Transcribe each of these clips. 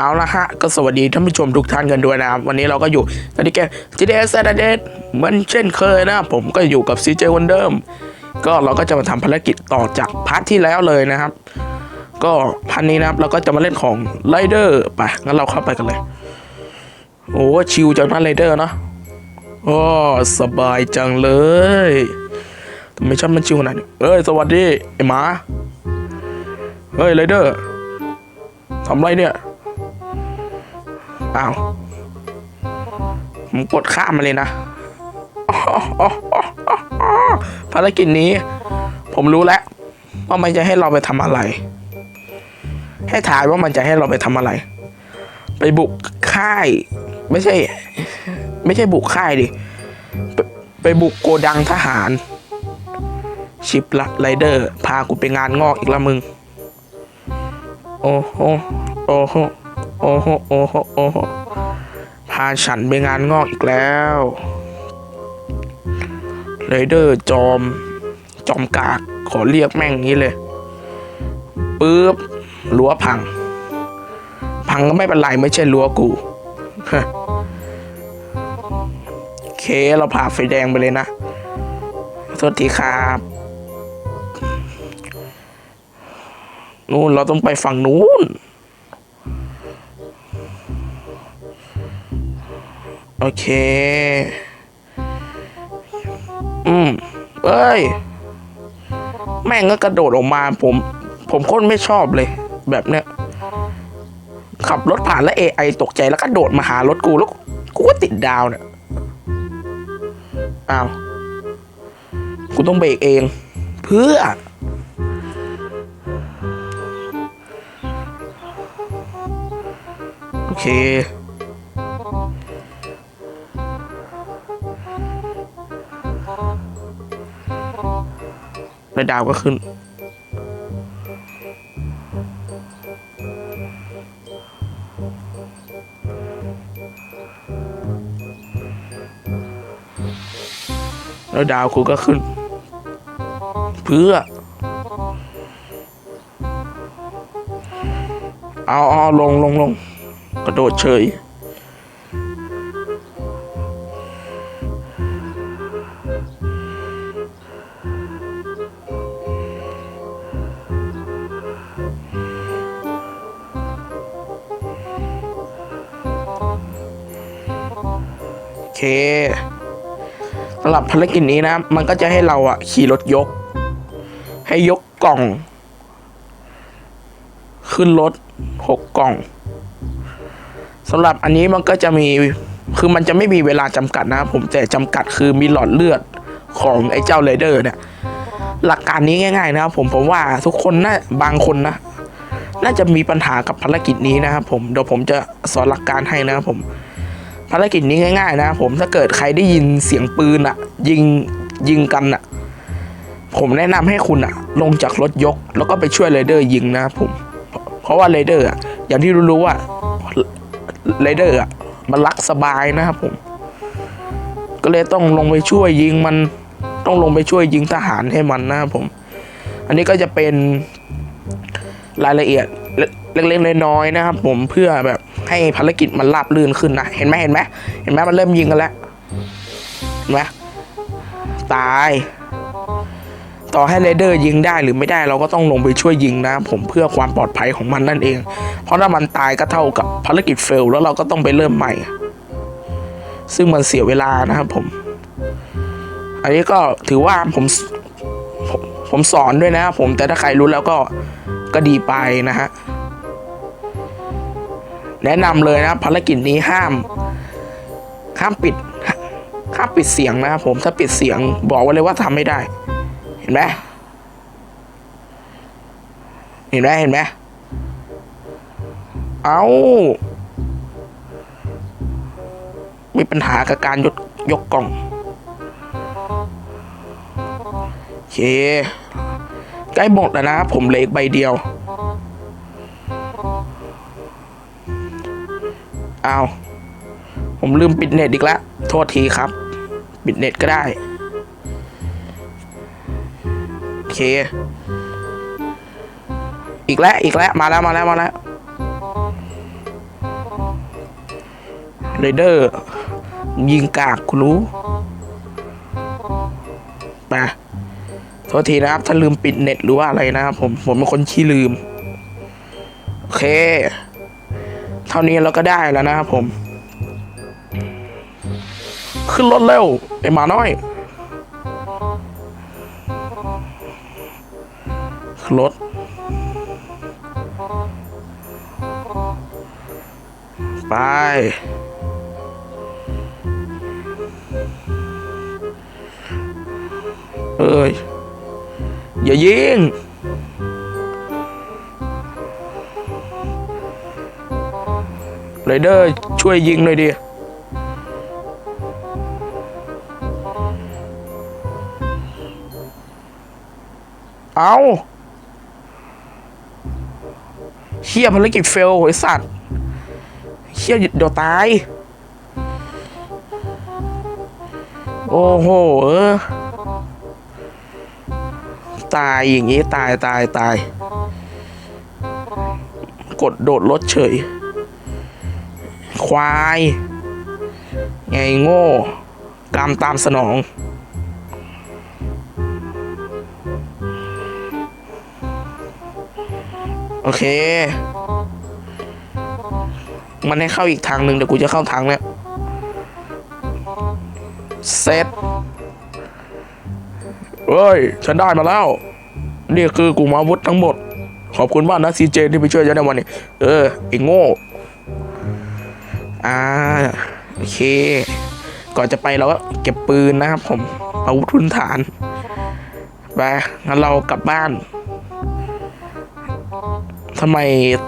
เอาละฮะ ก็สวัสดีท่านผู้ชมทุกท่านกันด้วยนะครับ วันนี้เราก็อยู่กันที่เกม GTA s a t u r d a y เหมือนเช่นเคยนะผมก็อยู่กับ CJ วันเดิม ก็เราก็จะมาทำภารกิจต่อจากพาร์ทที่แล้วเลยนะครับ ก็พันนี้นะครับเราก็จะมาเล่นของไรเดอร์ไปงั้นเราเข้าไปกันเลย โอ้ชิวจังนะไรเดอร์เนาะโอ้สบายจังเลยทำไมชอบมันชิวขนาดนี้เอ้ยสวัสดีไอ้หมาเฮ้ยไรเดอร์ทำไรเนี่ย อ้าวผมกดข้ามมาเลยนะภารกิจนี้ ผมรู้แล้วว่ามันจะให้เราไปทำอะไร ให้ถ่ายว่ามันจะให้เราไปทำอะไร ไปบุกค่าย ไม่ใช่ ไม่ใช่บุกค่ายดิไปไปบุกโกดังทหาร ชิปละไรเดอร์ พากูไปงานงอกอีกละมึง โอ้โหโอ้โห โอ้โหโอ้โหโอ้โหพาฉันไปงานงอกอีกแล้วไรเดอร์จอม จอมกาก ขอเรียกแม่งนี้เลยปึ๊บรั้วพัง พังก็ไม่เป็นไรไม่ใช่รั้วกูเคเราผ่าไฟแดงไปเลยนะสวัสดีครับนู่นเราต้องไปฝั่งนู้น โอเค อืมเอ้ย แม่งก็กระโดดออกมา ผม ผมโคนไม่ชอบเลย แบบเนี้ย ขับรถผ่านแล้ว AI ตกใจแล้วก็โดดมาหารถกูแล้ว กูก็ติดดาวเนี่ย อ้าว กูต้องเบรกเอง เพื่อโอเค แล้วดาวก็ขึ้น แล้วดาวกูก็ขึ้น เพื่อ เอาเอาลงลงลงกระโดดเฉย เคสำหรับภารกิจนี้นะ มันก็จะให้เราอะขี่รถยก ให้ยกกล่อง ขึ้นรถหกกล่องสำหรับอันนี้มันก็จะมีคือมันจะไม่มีเวลาจำกัดนะครับผมแต่จำกัดคือมีหลอดเลือดของไอ้เจ้าเรเดอร์เนี่ย หลักการนี้ง่าย ๆ นะครับผมผมว่าทุกคนนะบางคนนะ น่าจะมีปัญหากับภารกิจนี้นะครับผมเดี๋ยวผมจะสอนหลักการให้นะครับผม ภารกิจนี้ง่ายๆ นะครับผมถ้าเกิดใครได้ยินเสียงปืนอะยิงยิงกันอะผมแนะนำให้คุณอะลงจากรถยก แล้วก็ไปช่วยเรเดอร์ยิงนะผม เพราะว่าเรเดอร์อะอย่างที่รู้ๆว่าเรเดอร์อะมันรักสบายนะครับผม ก็เลยต้องลงไปช่วยยิงมันต้องลงไปช่วยยิงทหารให้มันนะครับผม อันนี้ก็จะเป็นรายละเอียด เล็กๆน้อยๆนะครับผมเพื่อแบบให้ภารกิจมันราบรื่นขึ้นนะ เห็นไหมเห็นไหมเห็นไหมมันเริ่มยิงกันแล้วเห็นไหมตาย ต่อให้เรเดอร์ยิงได้หรือไม่ได้เราก็ต้องลงไปช่วยยิงนะผมเพื่อความปลอดภัยของมันนั่นเอง เพราะถ้ามันตายก็เท่ากับภารกิจเฟล แล้วเราก็ต้องไปเริ่มใหม่ ซึ่งมันเสียเวลานะครับผม อันนี้ก็ถือว่าผมผมผมสอนด้วยนะผมแต่ถ้าใครรู้แล้วก็ก็ดีไปนะฮะ แนะนำเลยนะครับภารกิจนี้ห้ามห้ามปิดห้ามปิดเสียงนะครับผมถ้าปิดเสียงบอกไว้เลยว่าทำไม่ได้ เห็นไหมเห็นไหมเห็นไหมเอามีปัญหากับการยกยกกล่องโอเคใกล้หมดแล้วนะผมเหลืออีกใบเดียว เอาผมลืมปิดเน็ตอีกแล้วโทษทีครับ ปิดเน็ตก็ได้ โอเค อีกแล้ว อีกแล้ว มาแล้วมาแล้วมาแล้วเรเดอร์ ยิงกากกูรู้ไปโทษทีนะครับ ถ้าลืมปิดเน็ตหรือว่าอะไรนะครับผม ผมเป็นคนขี้ลืม โอเค เท่านี้เราก็ได้แล้วนะครับผม ขึ้นรถเร็วไอ้หมาน้อยขึ้นรถไป เอ้ย อย่ายิง ไรเดอร์ช่วยยิงหน่อยดิเอาเฮียภารกิจเฟลไอ้สัตว์เฮียเดี๋ยวตาย โอ้โหเออตายอย่างงี้ ตายตายตาย กดโดดรถเฉย ควาย ไงโง่กรรมตามสนอง โอเค มันให้เข้าอีกทางหนึ่งเดี๋ยวกูจะเข้าทางเนี้ยเซตเฮ้ย ฉันได้มาแล้ว นี่คือกลุ่มอาวุธทั้งหมด ขอบคุณมากนะซีเจที่ไปช่วยฉันในวันนี้ เออไอ้โง่ อ่าโอเค ก่อนจะไปเราก็เก็บปืนนะครับผมอาวุธทุนฐานไปงั้นเรากลับบ้านทำไม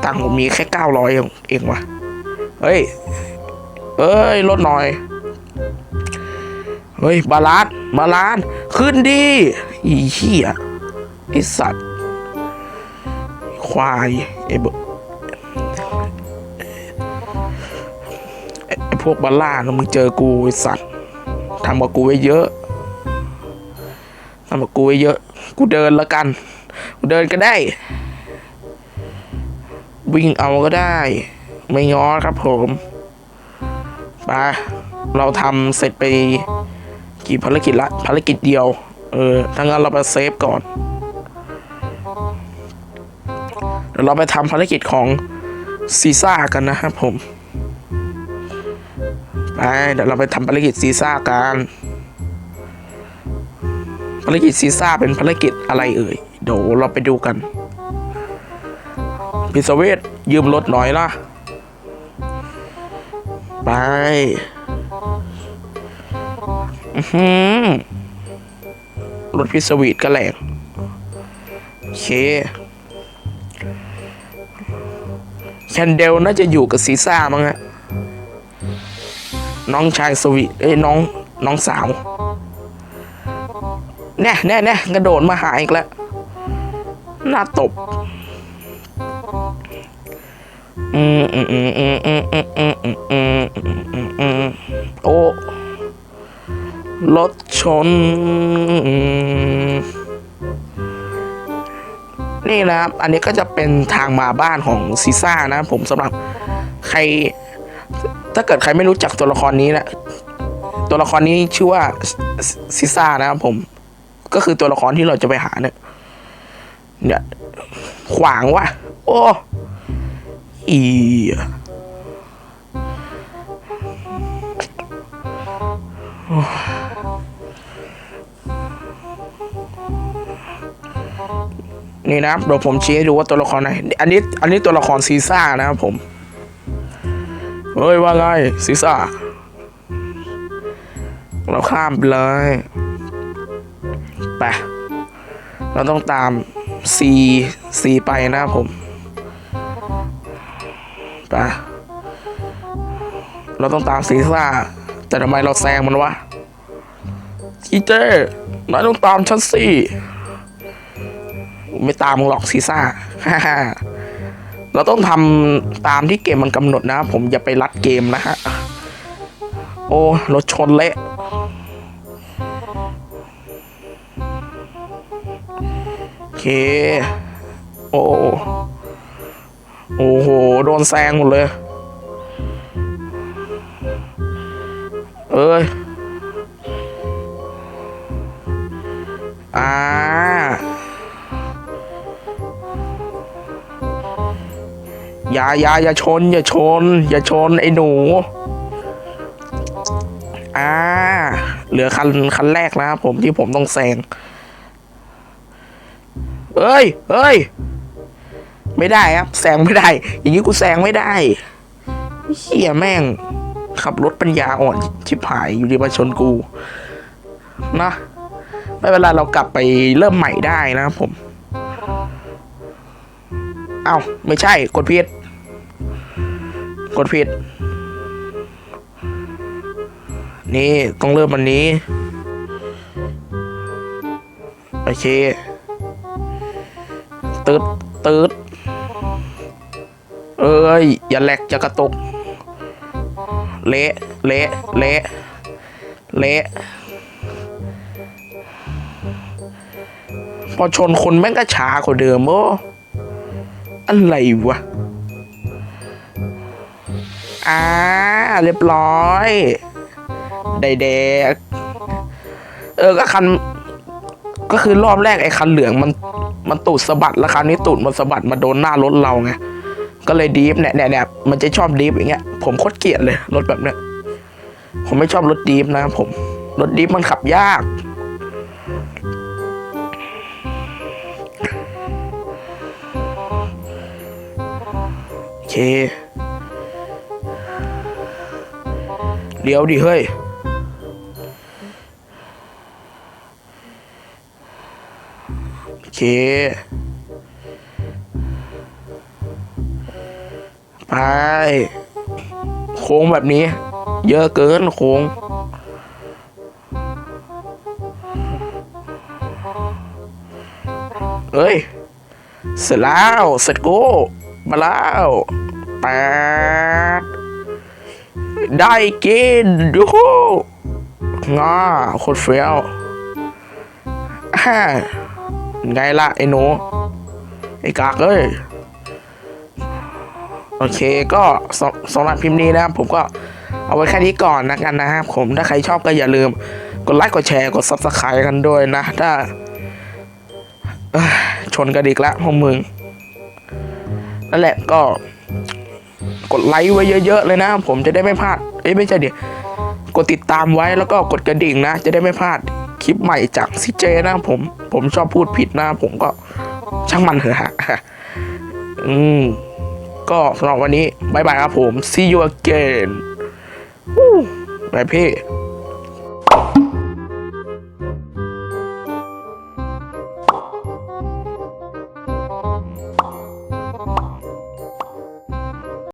ตังค์ผมมีแค่เก้าร้อยเองวะเฮ้ย เอ้ยลดหน่อย เฮ้ย บาลานบาลานขึ้นดิอีเหี้ยไอสัตว์ ควายไอเบไอ้ไพวกบาล่านซ์มึงเจอกูไอสัตว์ทำกับกูไว้เยอะทำกับกูไว้เยอะ กูเดินล้วกัน กูเดินก็ได้ วิ่งเอาก็ได้ ไม่ง้อครับผมไปเราทำเสร็จไปกี่ภารกิจละภารกิจเดียว เออถ้างั้นเราไปเซฟก่อนเดี๋ยวเราไปทำภารกิจของซีซ่ากันนะครับผม ไปเดี๋ยวเราไปทำภารกิจซีซ่ากันภารกิจซีซ่าเป็นภารกิจอะไรเอ่ยเดี๋ยวเราไปดูกันพิศเวทยืมรถหน่อยล่ะ ไปรถพิศวีทก็แรงโอเคแคนเดลน่าจะอยู่กับซีซ่ามั้งฮะ น้องชายสวีเอ้ยน้องน้องสาวแน่แน่แน่กระโดดมาหาอีกแล้วหน้าตบอืมอืมอืมอืมอืมอืมอืมอืมอืมอืมโอ้รถชน นี่นะครับ อันนี้ก็จะเป็นทางมาบ้านของซีซ่านะผมสำหรับใคร ถ้าเกิดใครไม่รู้จักตัวละครนี้นะตัวละครนี้ชื่อว่าซิซ่านะครับผม ก็คือตัวละครที่เราจะไปหาเนี่ยเนี่ยขวางว่ะ โอ้อีนี่นะครับเดี๋ยวผมชี้ให้ดูว่าตัวละครไหน อันนี้ อันนี้ตัวละครซีซ่านะครับผม เฮ้ยว่าไงซีซ่าเราข้ามไปเลยไปเราต้องตาม C C ไปนะครับผมไปเราต้องตามซีซ่า แต่ทำไมเราแซงมันวะทีเจนายต้องตามฉันสิไม่ตามมึงหรอกซีซ่า เราต้องทำตามที่เกมมันกำหนดนะ ผมอย่าไปรัดเกมนะฮะ โอ้รถชนเละโอเค โอ้โอ้โห โดนแซงหมดเลย เอ้ยอ่า อย่าอย่าอย่าชน อย่าชน อย่าชนไอ้หนู อ่า เหลือคันคันแรกนะครับผมที่ผมต้องแซงเอ้ยเอ้ย ไม่ได้ครับแซงไม่ได้ อย่างนี้กูแซงไม่ได้เฮียแม่ง ขับรถปัญญาอ่อนชิบหายอยู่ดีมาชนกู นะไม่เป็นไรเรากลับไปเริ่มใหม่ได้นะครับผม เอ้า ไม่ใช่กดผิด กดผิด นี่ต้องเริ่มวันนี้ โอเคตืดตืดเอ้ย อย่าแหลกอย่ากระตุก เละเละเละเละพอชนคนแม่งก็ช้ากว่าเดิมโอ้อะไรวะ อ่าเรียบร้อยได้แดกเออก็คัน ก็คือรอบแรกไอ้คันเหลืองมัน มันตูดสะบัดแล้วคราวนี้ตูดมันสะบัดมาโดนหน้ารถเราไงก็เลยดีฟเนี่ยเนี่ยเนี่ยมันจะชอบดีฟอย่างเงี้ย ผมโคตรเกลียดเลยรถแบบเนี้ยผมไม่ชอบรถดีฟนะครับผมรถดีฟมันขับยาก โอเค เดี๋ยวดิเฮ้ย โอเค ไป โค้งแบบนี้ เยอะเกินโค้งเฮ้ย เสร็จแล้ว เสร็จโก้ มาแล้วแปด ได้กินยูฮูงาโคตรเฟี้ยวอ่าไงล่ะ ไอ้หนู ไอ้กากเอ้ยโอเคก็สสำหรับพิมพ์นี้นะครับ ผมก็เอาไว้แค่นี้ก่อนนะกันนะครับผมถ้าใครชอบก็อย่าลืม กดไลค์กดแชร์กด subscribe กันด้วยนะ ถ้าชนกระดิกล้วพวกมึง นั่นแหละก็ กดไลค์ไว้เยอะๆเลยนะ ผมจะได้ไม่พลาดเอ้ยไม่ใช่เดี๋ยวกดติดตามไว้แล้วก็กดกระดิ่งนะ จะได้ไม่พลาดคลิปใหม่จากซิเจนะผม ผมชอบพูดผิดนะ ผมก็ช่างมันเถอะฮะอืมก็สำหรับวันนี้บายบายครับผม see you again วู้บายพี่